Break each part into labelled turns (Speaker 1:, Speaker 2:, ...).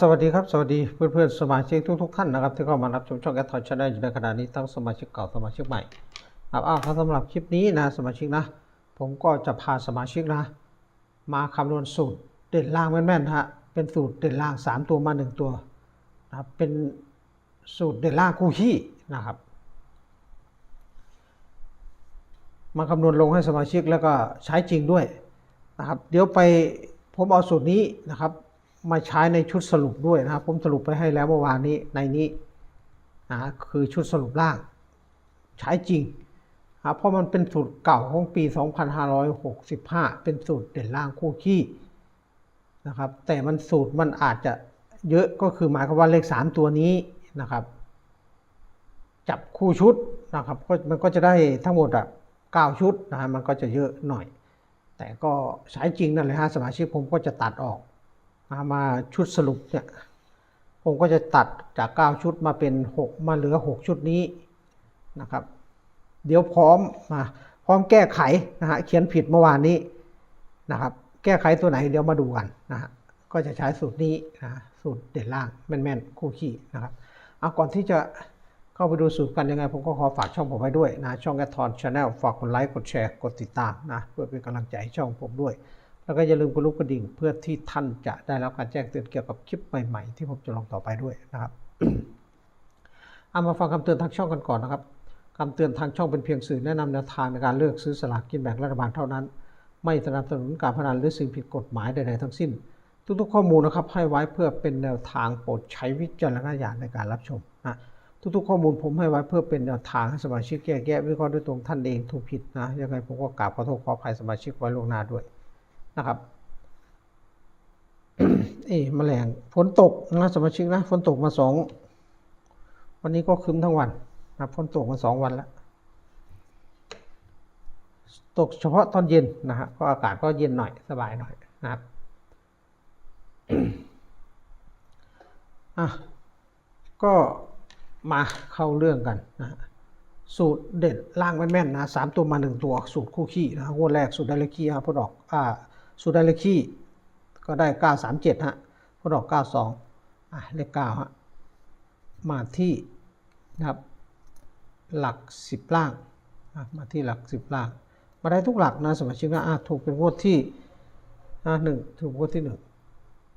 Speaker 1: สวัสดีครับสวัสดีเพื่อนๆสมาชิกทุกๆท่านนะครับที่เข้ามารับชมช่องแอดทอยชาแนลอยู่ในขณะนี้ทั้งสมาชิกเก่าสมาชิกใหม่ครับอ้าวสำหรับคลิปนี้นะสมาชิกนะ ผมก็จะพาสมาชิกนะ มาคำนวณสูตรเด่นล่างแม่นๆนะฮะเป็นสูตรเด่นล่าง 3 ตัวมา 1 ตัวนะครับเป็นสูตรเด่นล่างคู่ขี้นะครับ มาคำนวณลงให้สมาชิกแล้วก็ใช้จริงด้วยนะครับ เดี๋ยวไปผมเอาสูตรนี้นะครับ มาใช้ในชุดสรุปด้วยนะครับ ผมสรุปไปให้แล้วเมื่อวานนี้ในนี้นะคือชุดสรุปล่างใช้จริงเพราะมันเป็นสูตรเก่าของปี 2565 เป็นสูตรเด่นล่างคู่ขี้นะครับ แต่มันสูตรมันอาจจะเยอะก็คือหมายความว่าเลข 3 ตัวนี้นะครับ จับคู่ชุดนะครับก็มันก็จะได้ทั้งหมดอะ9ชุดนะฮะมันก็จะเยอะหน่อย แต่ก็ใช้จริงนั่นแหละฮะสมาชิกผมก็จะตัดออก มาชุดสรุปเนี่ยผมก็จะตัดจาก 9 ชุดมาเป็น 6 มาเหลือ 6 ชุดนี้นะครับ เดี๋ยวพร้อมมาพร้อมแก้ไขนะฮะเขียนผิดเมื่อวานนี้นะครับ แก้ไขตัวไหนเดี๋ยวมาดูกันนะฮะก็จะใช้สูตรนี้นะสูตรเด่นล่างแม่นๆคู่ขี้นะครับเอาก่อนที่จะเข้าไปดูสูตรกันยังไง ผมก็ขอฝากช่องผมไว้ด้วยนะช่องแอดทอนชาแนลฝากกดไลค์กดแชร์กดติดตามนะเพื่อเป็นกำลังใจให้ช่องผมด้วย แล้วก็อย่าลืมกดลูกกระดิ่งเพื่อที่ท่านจะได้รับการแจ้งเตือนเกี่ยวกับคลิปใหม่ๆ ที่ผมจะลงต่อไปด้วยนะครับเอามาฟังคำเตือนทางช่องกันก่อนนะครับคำเตือนทางช่องเป็นเพียงสื่อแนะนำแนวทางในการเลือกซื้อสลากกินแบ่งรัฐบาลเท่านั้น ไม่สนับสนุนการพนันหรือสิ่งผิดกฎหมายใดๆทั้งสิ้น ทุกๆข้อมูลนะครับให้ไว้เพื่อเป็นแนวทางโปรดใช้วิจารณญาณในการรับชมนะทุกๆข้อมูลผมให้ไว้เพื่อเป็นแนวทางให้สมาชิกแก้แก้วิเคราะห์ด้วยตรงท่านเองถูกผิดนะยังไงผมก็กราบขอโทษขออภัยสมาชิกไว้ล่วงหน้าด้วย นะครับเอ้แมลงฝนตกนะสมาชิกนะฝนตกมาสองวันนี้ก็ครึ้มทั้งวันนะฝนตกมาสองวันแล้วตกเฉพาะตอนเย็นนะฮะก็อากาศก็เย็นหน่อยสบายหน่อยนะครับอะก็มาเข้าเรื่องกันนะสูตรเด่นล่างแม่นๆนะสามตัวมาหนึ่งตัวสูตรคู่ขี้นะงวดแรกสูตรไดเลขขี้ครับพอดอกอ่า สูตรได้เลขขี้ก็ได้เก้าสามเจ็ดฮะพอดอกเก้าสองอะ เลขเก้าฮะ มาที่นะครับ หลักสิบล่าง มาที่หลักสิบล่าง มาได้ทุกหลักนะสมาชิกนะอะถูกเป็นงวดที่อะหนึ่งถูกงวดที่หนึ่ง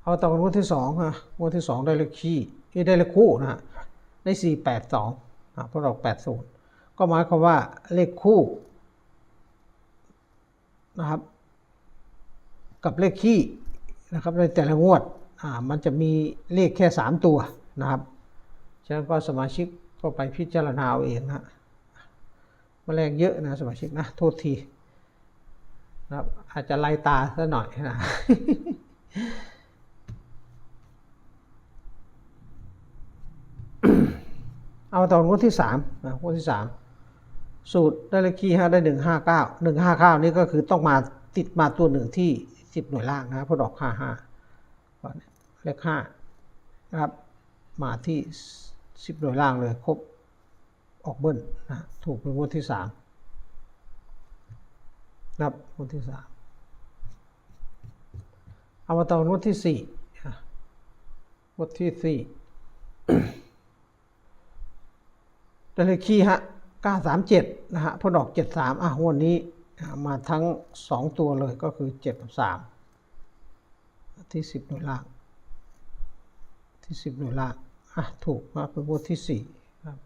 Speaker 1: เอาต่อกันงวดที่สองฮะงวดที่สองได้เลขขี้ที่ได้เลขคู่นะฮะได้สี่แปดสองอะพวกเราแปดศูนย์ก็หมายความว่าเลขคู่นะครับ กับเลขขี้นะครับในแต่ละงวดอ่ามันจะมีเลขแค่สามตัวนะครับฉะนั้นก็สมาชิกก็ไปพิจารณาเอาเองนะมแมลงเยอะนะสมาชิกนะโทษทีนะครับอาจจะไล่ตาซะหน่อยนะเอาตอนงวดที่สามนะงวดที่สามสูตรได้เลขคี่ฮะได้หนึ่งห้าเก้าหนึ่งห้าเก้านี่ก็คือต้องมาติดมาตัวหนึ่งที่ สิบหน่วยล่างนะเพราะดอกห้าห้าเลขห้านะครับ มาที่สิบหน่วยล่างเลยครบออกเบิ้ลนะถูกเป็นงวดที่สามนะครับงวดที่สามเอามาต่องวดที่สี่อะงวดที่สี่ได้เลขคี่ฮะ937นะฮะพอดอก73อะงวันนี้ มาทั้ง 2 ตัวเลยก็คือ7กับ3ที่ 10 หน่วยล่าง ที่ 10 หน่วยล่าง อะ ถูกมาเป็นงวดที่ 4 ครับ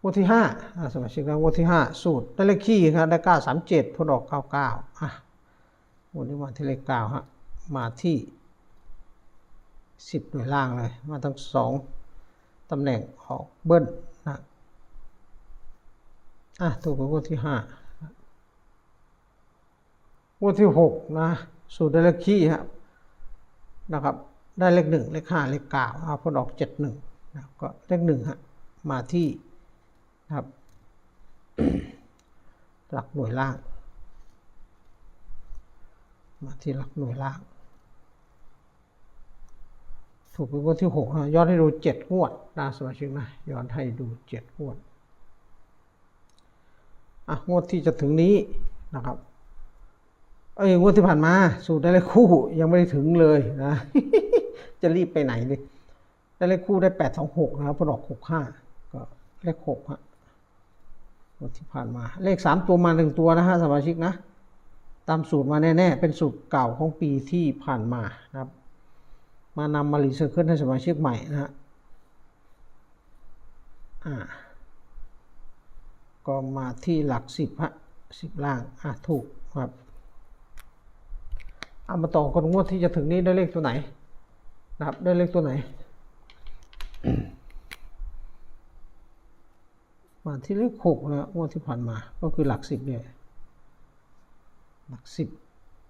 Speaker 1: งวดที่5สมาชิกนะงวดที่ 5 สูตร ได้เลขคี่ครับ ได้ 937พอดอก 99 อะวันนี้มาที่เลข9ฮะ มาที่ 10 หน่วยล่างเลย มาทั้ง 2ตำแหน่งออกเบิ้ล อะถูกเป็นงวดที่ห้างวดที่หกนะ สูตรได้เลขขี้ฮะนะครับ ได้เลขหนึ่งเลขห้าเลขเก้าเอาพอดอกเจ็ดหนึ่งนะก็เลขหนึ่งฮะมาที่นะครับ หลักหน่วยล่าง มาที่หลักหน่วยล่าง ถูกเป็นงวดที่หกนะย้อนให้ดูเจ็ดงวดนะสมาชิกนะย้อนให้ดูเจ็ดงวด อะงวดที่จะถึงนี้นะครับ เอ้ยงวดที่ผ่านมา สูตรได้เลขคู่ยังไม่ได้ถึงเลยนะ จะรีบไปไหนเลยได้เลขคู่ได้แปดสองหกนะครับพอดอกหกห้าก็เลขหกฮะงวดที่ผ่านมา เลขสามตัวมาหนึ่งตัวนะฮะสมาชิกนะ ตามสูตรมาแน่ๆ เป็นสูตรเก่าของปีที่ผ่านมานะครับ มานำมารีเซิร์เคิลให้สมาชิกใหม่นะฮะอ่า ก็มาที่หลักสิบฮะสิบล่าง อะ ถูกครับเอามาต่อคนงวดที่จะถึงนี้ได้เลขตัวไหน นะครับ ได้เลขตัวไหน มาที่เลขหกนะงวดที่ผ่านมา ก็คือหลักสิบเนี่ยหลักสิบ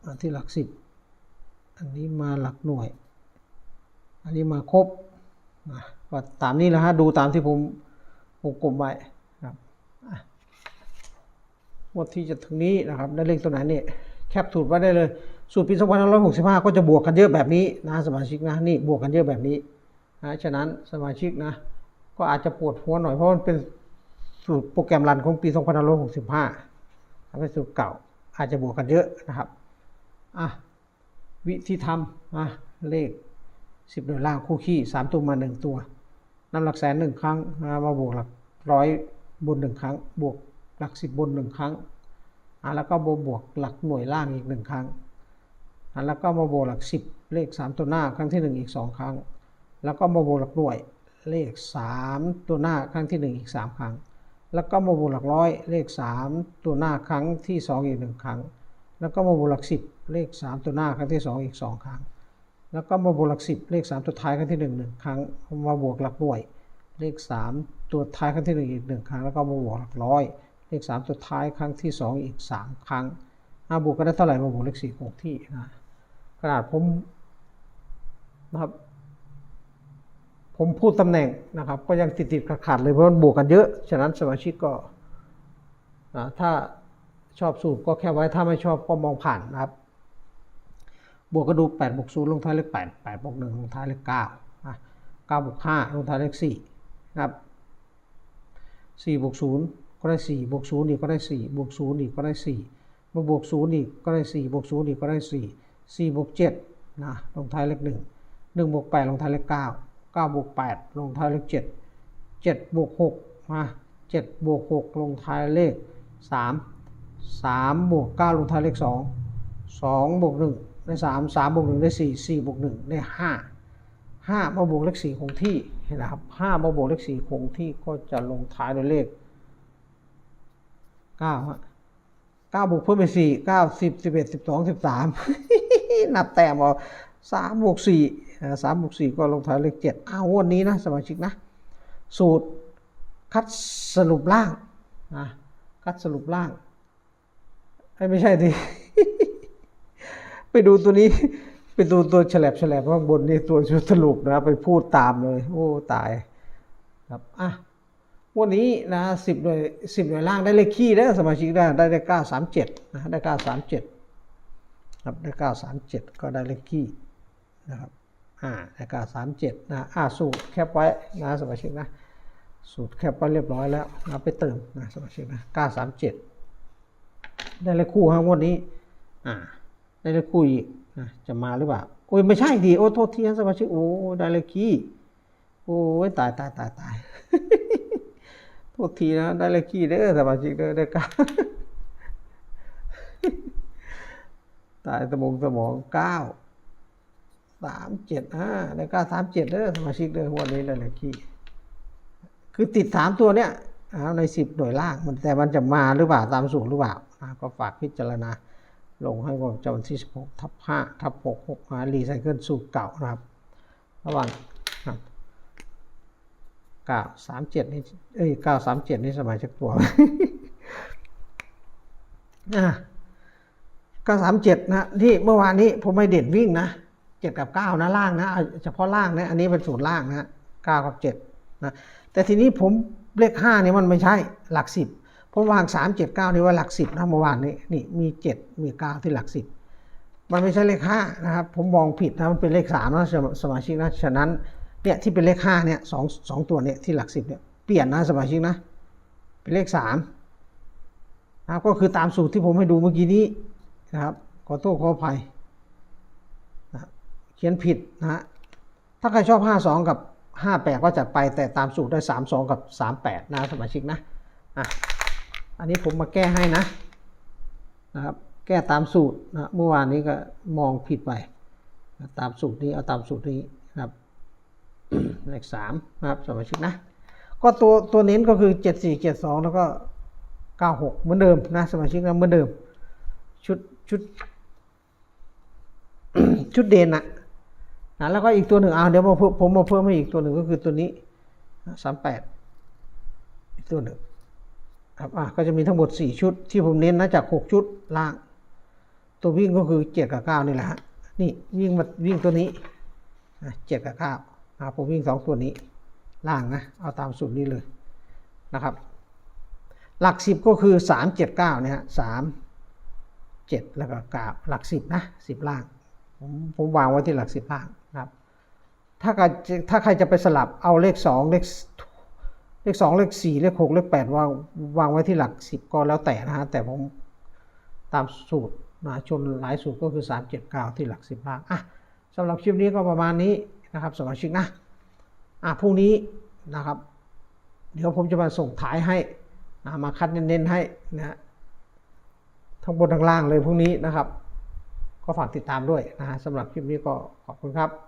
Speaker 1: มาที่หลักสิบอันนี้มาหลักหน่วย อันนี้มาครบนะก็ตามนี้แหละฮะดูตามที่ผมวงกลมไว้ วดที่จะถึงนี้นะครับได้เลขตัวไหนเนี่ยแคปสูตรไว้ได้เลย สูตรปี 2565 ก็จะบวกกันเยอะแบบนี้นะสมาชิกนะนี่บวกกันเยอะแบบนี้นะฉะนั้นสมาชิกนะก็อาจจะปวดหัวหน่อยเพราะมันเป็นสูตรโปรแกรมรันของปี 2565ถ้าเป็นสูตรเก่าอาจจะบวกกันเยอะนะครับอะวิธีทำอะเลข 10โดยล่างคู่ขี้ 3 ตัวมา 1 ตัวนำหลักแสนหนึ่งครั้งนะมาบวกหลักร้อยบนหนึ่งครั้งบวก หลักสิบบนหนึ่งครั้งแล้วก็บวบวกหลักหน่วยล่างอีกหนึ่งครั้งแล้วก็มาบวกหลักสิบเลขสามตัวหน้าครั้งที่หนึ่งอีกสองครั้ง แล้วก็มาบวกหลักหน่วยเลขสามตัวหน้าครั้งที่หนึ่งอีกสามครั้ง แล้วก็มาบวกหลักร้อยเลขสามตัวหน้าครั้งที่สองอีกหนึ่งครั้ง แล้วก็มาบวกหลักสิบเลขสามตัวหน้าครั้งที่สองอีกสองครั้ง แล้วก็มาบวกหลักสิบเลขสามตัวท้ายครั้งที่หนึ่งหนึ่งครั้ง มาบวกหลักหน่วยเลขสามตัวท้ายครั้งที่หนึ่งอีกหนึ่งครั้ง แล้วก็มาบวกหลักร้อย เลขสามตัวท้ายครั้งที่สองอีกสามครั้งอาบวกกันได้เท่าไหร่มาบวกเลขสี่คงที่นะขนาดผมนะครับ ผมพูดตำแหน่งนะครับ ก็ยังติดติดขัดๆเลยเพราะมันบวกกันเยอะ ฉะนั้นสมาชิกก็ถ้าชอบสูตรก็แค่ไว้ถ้าไม่ชอบก็มองผ่านนะครับ บวกก็ดู8บวก0ลงท้ายเลข8 8บวก1ลงท้ายเลข9อะ9บวก5ลงท้ายเลข4นะครับ4บวก0 ก็ได้4บวก0อีกก็ได้4บวก0อีกก็ได้4มาบวก0อีกก็ได้4บวก0อีกก็ได้4 4บวก7นะลงท้ายเลข1 1บวก8ลงท้ายเลข9 9บวก8ลงท้ายเลข7 7บวก6มา7บวก6ลงท้ายเลข 3 3บวก9ลงท้ายเลข 2 2บวก1ได้ 3 3บวก1ได้ 4 4บวก1ได้ 5 5มาบวกเลข4คงที่เห็นะครับ5มาบวกเลข4คงที่ก็จะลงท้ายด้วยเลข 9ฮะ9บวกเพิ่มไป4 9 10 11 12 13นับแต้มเอา3บวก4อ่สา3บวก4ก็ลงท้ายเลข7อ้าววันนี้นะสมาชิกนะ สูตรคัดสรุปล่างนะคัดสรุปล่างเอ้ไม่ใช่ดิไปดูตัวนี้ไปดูตัวฉลบฉลบข้างบนนี่ตัวชุดสรุปนะ ไปพูดตามเลย โอ้ ตาย ครับอะ วันนี้นะสิบหน่วยสิบหน่วยล่างได้เลขขี้แล้วสมาชิกได้ได้ได้เก้าสามเจ็ดนะได้เก้าสามเจ็ดครับได้เก้าสามเจ็ดก็ได้เลขขี้นะครับอ่าได้เก้าสามเจ็ดนะอ่าสูตรแคปไว้นะสมาชิกนะสูตรแคปไว้เรียบร้อยแล้วนะไปเติมนะสมาชิกนะเก้าสามเจ็ดได้เลขคู่ครับงวดนี้อ่าได้เลขคู่อีกนะจะมาหรือเปล่าโอ้ยไม่ใช่ดิโอ้โทษทีนะสมาชิกโอ้ได้เลขขี้โอ้ยตายตายตายตาย โทษทีนะได้เลขขี้เด้อสมาชิกเด้อได้ก้าตายสมองสมองเก้าสามเจ็ดห้าได้เก้าสามเจ็ดเด้อสมาชิกเด้อวันนี้ได้เลขขี้คือติดสามตัวเนี้ยในสิบหน่วยล่างมันแต่มันจะมาหรือเปล่าตามสูตรหรือเปล่าก็ฝากพิจารณาลงให้ว่าจะวันที่สิบหกทับห้าทับหกหกหารีไซเคิลสูตรเก่านะครับ ระหว่างครับ เก้าสามเจ็ดนี่เอ้ยเก้าสามเจ็ดนี่สมัยจักตัวอ่าเก้าสามเจ็ดนะที่เมื่อวานนี้ผมไม่เด่นวิ่งนะเจ็ดกับเก้านะล่างนะเฉพาะล่างนะอันนี้เป็นสูตรล่างนะเก้ากับเจ็ดนะแต่ทีนี้ผมเลขห้านี่มันไม่ใช่หลักสิบผมวางสามเจ็ดเก้านี่ว่าหลักสิบนะเมื่อวานนี้นี่มีเจ็ดมีเก้าที่หลักสิบมันไม่ใช่เลขห้านะครับ ผมมองผิดนะมันเป็นเลขสามนะสมาชิกนะฉะนั้น เนี่ยที่เป็นเลขห้าเนี่ยสองสองตัวเนี่ยที่หลักสิบเนี่ยเปลี่ยนนะสมาชิกนะ เป็นเลขสามนะครับก็คือตามสูตรที่ผมให้ดูเมื่อกี้นี้นะครับขอโทษขออภัยนะเขียนผิดนะฮะถ้าใครชอบ 52 กับ 58 ก็จัดไปแต่ตามสูตรได้ 32 กับ 38 นะสมาชิกนะอะอันนี้ผมมาแก้ให้นะนะครับแก้ตามสูตรนะเมื่อวานนี้ก็มองผิดไป ตามสูตรนี้เอาตามสูตรนี้นะครับ เลขสามนะครับสมาชิกนะ ก็ตัวตัวเน้นก็คือเจ็ดสี่เจ็ดสองแล้วก็เก้าหกเหมือนเดิมนะสมาชิกนะเหมือนเดิม ชุดชุด ชุดเด่นนะนะแล้วก็อีกตัวหนึ่งเอาเดี๋ยวมาเพิ่มผมมาเพิ่มให้อีกตัวหนึ่งก็คือตัวนี้สามแปดอีกตัวหนึ่งครับอะก็จะมีทั้งหมดสี่ชุดที่ผมเน้นนะจากหกชุดล่าง ตัววิ่งก็คือเจ็ดกับเก้านี่แหละฮะนี่วิ่งมาวิ่งตัวนี้เจ็ดกับเก้า อะผมวิ่งสองตัวนี้ ล่างนะ เอาตามสูตรนี้เลยนะครับ หลักสิบก็คือสามเจ็ดเก้าเนี่ยฮะสามเจ็ดแล้วก็เก้าหลักสิบนะสิบล่าง ผมผมวางไว้ที่หลักสิบล่างนะครับถ้าใครจะถ้าใครจะไปสลับเอาเลขสองเลขเลขสองเลขสี่เลขหกเลขแปดวางวางไว้ที่หลักสิบก็แล้วแต่นะฮะแต่ผมตามสูตรนะชนหลายสูตรก็คือสามเจ็ดเก้าที่หลักสิบล่างอะสำหรับคลิปนี้ก็ประมาณนี้ นะครับสมาชิกนะอะพรุ่งนี้นะครับ เดี๋ยวผมจะมาส่งท้ายให้นะมาคัดเน้นๆให้นะฮะทั้งบนทั้งล่างเลยพรุ่งนี้นะครับ ก็ฝากติดตามด้วยนะฮะสำหรับคลิปนี้ก็ขอบคุณครับ